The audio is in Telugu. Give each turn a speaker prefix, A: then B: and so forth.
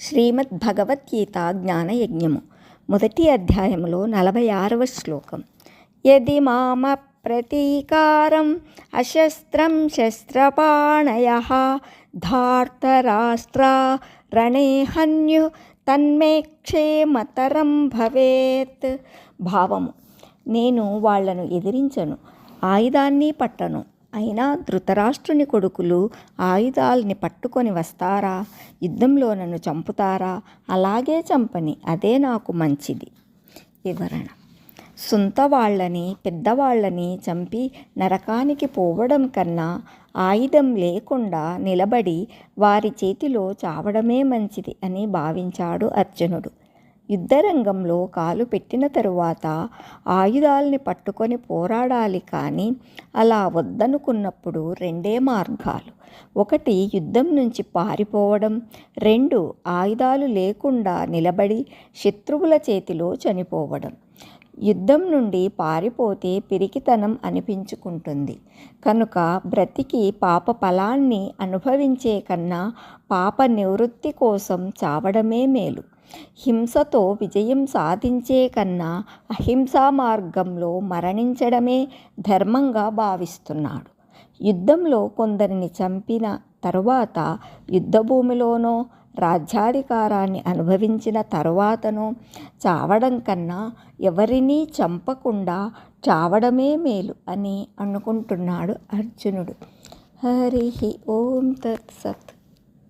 A: శ్రీమద్ భగవద్గీత జ్ఞానయజ్ఞము మొదటి అధ్యాయంలో నలభై ఆరవ శ్లోకం. యది మామ ప్రతీకారం అశస్త్రం శస్త్రపాణయ ధార్తరాష్ట్ర రణే హన్యు తన్మే క్షేమతరం భవేత్. భావము నేను వాళ్ళను ఎదిరించను ఆయుధాన్ని పట్టను అయినా ధృతరాష్ట్రుని కొడుకులు ఆయుధాల్ని పట్టుకొని వస్తారా? యుద్ధంలో నన్ను చంపుతారా? అలాగే చంపని అదే నాకు మంచిది. వివరణ. సొంత వాళ్ళని పెద్దవాళ్ళని చంపి నరకానికి పోవడం కన్నా ఆయుధం లేకుండా నిలబడి వారి చేతిలో చావడమే మంచిది అని భావించాడు అర్జునుడు. యుద్ధరంగంలో కాలు పెట్టిన తరువాత ఆయుధాలని పట్టుకొని పోరాడాలి కానీ అలా వద్దనుకున్నప్పుడు రెండే మార్గాలు. ఒకటి యుద్ధం నుంచి పారిపోవడం రెండు ఆయుధాలు లేకుండా నిలబడి శత్రువుల చేతిలో చనిపోవడం. యుద్ధం నుండి పారిపోతే పిరికితనం అనిపించుకుంటుంది. కనుక బ్రతికి పాప ఫలాన్ని అనుభవించే కన్నా పాప నివృత్తి కోసం చావడమే మేలు. హింసతో విజయం సాధించే కన్నా అహింసా మార్గంలో మరణించడమే ధర్మంగా భావిస్తున్నాడు. యుద్ధంలో కొందరిని చంపిన తరువాత యుద్ధభూమిలోనో రాజ్యాధికారాన్ని అనుభవించిన తరువాతను చావడం కన్నా ఎవరినీ చంపకుండా చావడమే మేలు అని అనుకుంటున్నాడు అర్జునుడు. హరి ఓం తత్సత్